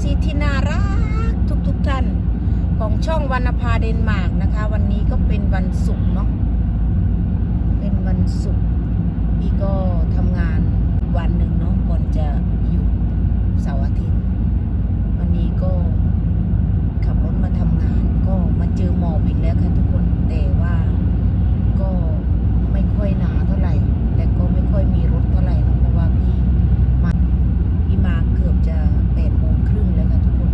FC ที่น่ารักทุกๆทท่าน ของช่องวรรณภาเดนมาร์กนะคะ วันนี้ก็เป็นวันศุกร์เนาะเป็นวันศุกร์พี่ก็ทำงานวันหนึ่งเนาะก่อนจะหยุดเสาร์อาทิตย์ วันนี้ก็ขับรถมาทำงาน ก็มาเจอหมอกอีกแล้วค่ะทุกคนแต่ว่าก็ไม่ค่อยหนาเท่าไหร่ และก็ไม่ค่อยมีรถเท่าไหร่เนาะเพราะว่าพี่มา พี่มาเกือบจะแปดโมงครึ่งแล้วค่ะทุกคน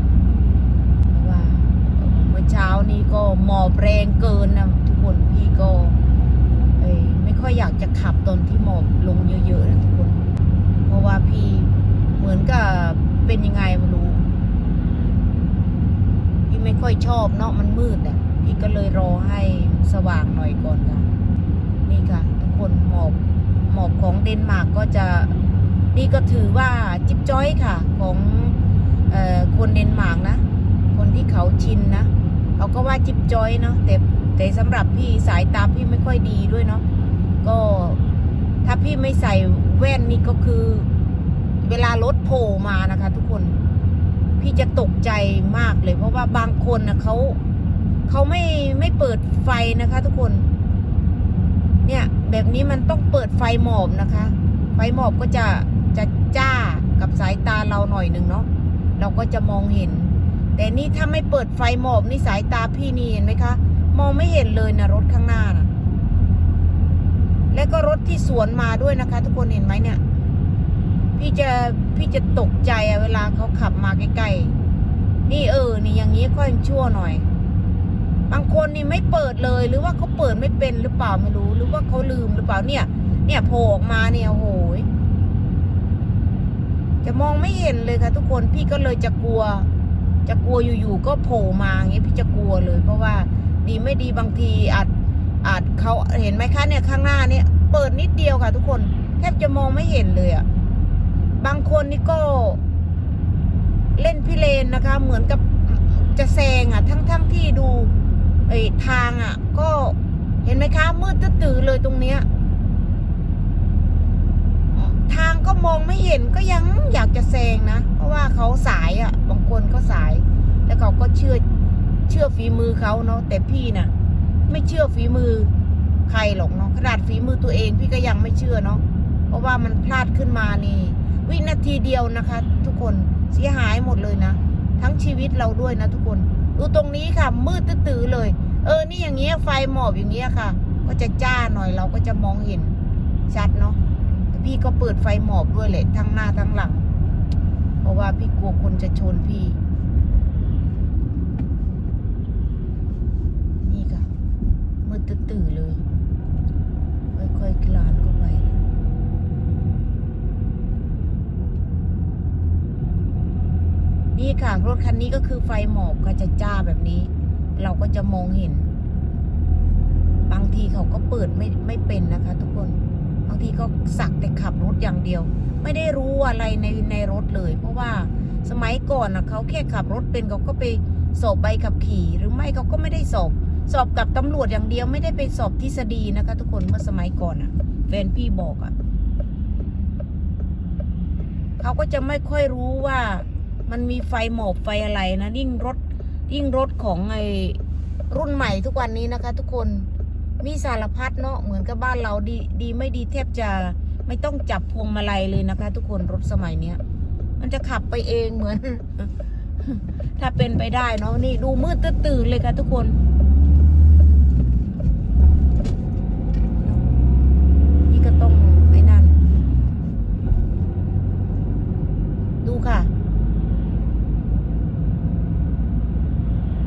เพราะว่าเอ่อเมื่อเช้านี้ก็ หมอบแรงเกินนะทุกคนพี่ก็ไม่ค่อยอยากจะขับตอนที่หมอบลงเยอะๆนะทุกคน เพราะว่าพี่เหมือนกับเป็นยังไงไม่รู้ พี่ไม่ค่อยชอบเนาะมันมืดเนี่ยพี่ก็เลยรอให้สว่างหน่อยก่อนค่ะนี่ค่ะ ทุกคนหมอบหมอบของเดนมาร์กก็จะนี่ก็ถือว่าจิ๊บจ้อยค่ะ ของออคนเดนมาร์กนะ คนที่เขาชินนะ เขาก็ว่าจิ๊บจอยเนาะแต่แต่สำหรับพี่สายตาพี่ไม่ค่อยดีด้วยเนาะก็ถ้าพี่ไม่ใส่แว่นนี่ก็คือ เวลารถโผล่มานะคะ ทุกคน พี่จะตกใจมากเลย เพราะว่าบางคนนะเขาเขาไม่ไม่เปิดไฟนะคะ ทุกคน เนี่ย แบบนี้มันต้องเปิดไฟหมอบนะคะ ไฟหมอบก็จะจะจ้ากับสายตาเราหน่อยหนึ่งเนาะเราก็จะมองเห็น แต่นี่ถ้าไม่เปิดไฟหมอบนี่สายตาพี่นี่เห็นไหมคะ มองไม่เห็นเลยนะรถข้างหน้านะและก็รถที่สวนมาด้วยนะคะ ทุกคนเห็นไหมเนี่ย พี่จะพี่จะตกใจอะเวลาเขาขับมาใกล้ๆนี่เออ นี่อย่างนี้ก็ยังชั่วหน่อย บางคนนี่ไม่เปิดเลยหรือว่าเขาเปิดไม่เป็นหรือเปล่าไม่รู้ หรือว่าเขาลืมหรือเปล่าเนี่ย เนี่ยโผล่ออกมาเนี่ยโอ้โหยจะมองไม่เห็นเลยค่ะ ทุกคนพี่ก็เลยจะกลัว จะกลัวอยู่ๆก็โผล่มาอย่างเงี้พี่จะกลัวเลย เพราะว่าดีไม่ดีบางทีอาจอาจเขาเห็นไหมคะเนี่ยข้างหน้าเนี่ยเปิดนิดเดียวค่ะ ทุกคนแทบจะมองไม่เห็นเลยอะ่ะบางคนนี่ก็ เล่นพิเรนนะคะ เหมือนกับจะแซงอะ่ะ ทั้งทั้งที่ดูไอ้ทางอะ่ะ ก็เห็นไหมคะมืดตื้อเลยตรงเนี้ย ทาง ก็มองไม่เห็นก็ยังอยากจะแซงนะ เพราะว่าเขาสายอะ่ะบางคนก็สาย แล้วเขาก็เชื่อเชื่อฝีมือเขาเนาะแต่พี่น่ะ ไม่เชื่อฝีมือใครหรอกเนาะขนาดฝีมือตัวเองพี่ก็ยังไม่เชื่อเนาะเพราะว่ามันพลาดขึ้นมานี่ วินาทีเดียวนะคะ ทุกคนเสียหายหมดเลยนะ ทั้งชีวิตเราด้วยนะทุกคน ดูตรงนี้ค่ะมืดตื้อเลย เออนี่อย่างเงี้ยไฟหมอบอย่างเงี้ยค่ะ ก็จะจ้าหน่อยเราก็จะมองเห็นชัดเนาะ พี่ก็เปิดไฟหมอบด้วยแหละทั้งหน้าทั้งหลัง เพราะว่าพี่กลัวคนจะชนพี่ นี่ค่ะมืดตื้อๆเลยค่อยๆคลานเข้าไปนี่ค่ะรถคันนี้ก็คือไฟหมอบก็จะจ้าแบบนี้ เราก็จะมองเห็น บางทีเขาก็เปิดไม่ไม่เป็นนะคะ ทุกคน บางทีก็สักแต่ขับรถอย่างเดียว ไม่ได้รู้อะไรในในรถเลย เพราะว่าสมัยก่อนนะเขาแค่ขับรถเป็นเขาก็ไปสอบใบขับขี่หรือไม่เขาก็ไม่ได้สอบ สอบกับตำรวจอย่างเดียวไม่ได้ไปสอบทฤษฎีนะคะ ทุกคนเมื่อสมัยก่อนอะแฟนพี่บอกอะเขาก็จะไม่ค่อยรู้ว่ามันมีไฟหมอบไฟอะไรนะยิ่งรถยิ่งรถของไอรุ่นใหม่ทุกวันนี้นะคะ ทุกคน มีสารพัดเนาะเหมือนกับบ้านเราดีดีไม่ดีแทบจะไม่ต้องจับพวงมาลัยเลยนะคะ ทุกคนรถสมัยเนี้ย มันจะขับไปเองเหมือน ถ้าเป็นไปได้เนาะนี่ดูมืดตื่นเลยค่ะทุกคนก็ต้องไอ้นั่น ดูค่ะ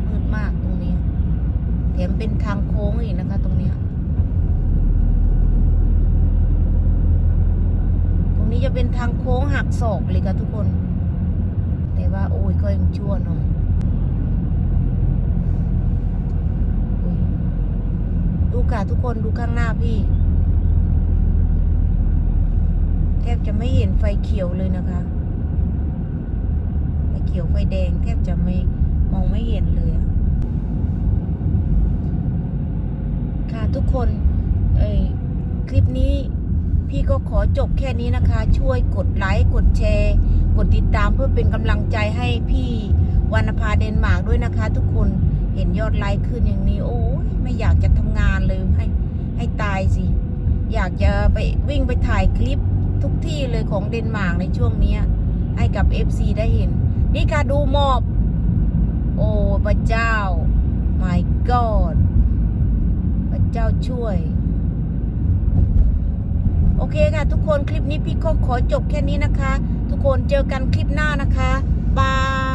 มืดมากตรงนี้ แถมเป็นทางโค้งอีกนะคะ ตรงเนี้ย ตรงนี้ จะเป็นทางโค้งหักศอกเลยค่ะทุกคน แต่ว่าโอ้ยก็ยังชั่วหน่อยดูค่ะทุกคนดูข้างหน้าพี่ แทบจะไม่เห็นไฟเขียวเลยนะคะไฟเขียวไฟแดง แทบจะไม่มองไม่เห็นเลยค่ะทุกคนเอคลิปนี้ พี่ก็ขอจบแค่นี้นะคะ ช่วยกดไลค์ กดแชร์ กดติดตามเพื่อเป็นกำลังใจให้พี่วรรณภาเดนมาร์กด้วยนะคะ ทุกคนเห็นยอดไลค์ขึ้นอย่างนี้โอ้ยไม่อยากจะทำงานเลยให้ให้ตายสิ อยากจะไปวิ่งไปถ่ายคลิปทุกที่เลยของเดนมาร์กในช่วงเนี้ยให้กับ FC ได้เห็น นี่ค่ะดูหมอบ โอ้พระเจ้า my god พระเจ้าช่วย เคค่ะ ทุกคนคลิปนี้พี่ก็ขอจบแค่นี้นะคะ ทุกคนเจอกันคลิปหน้านะคะ บาย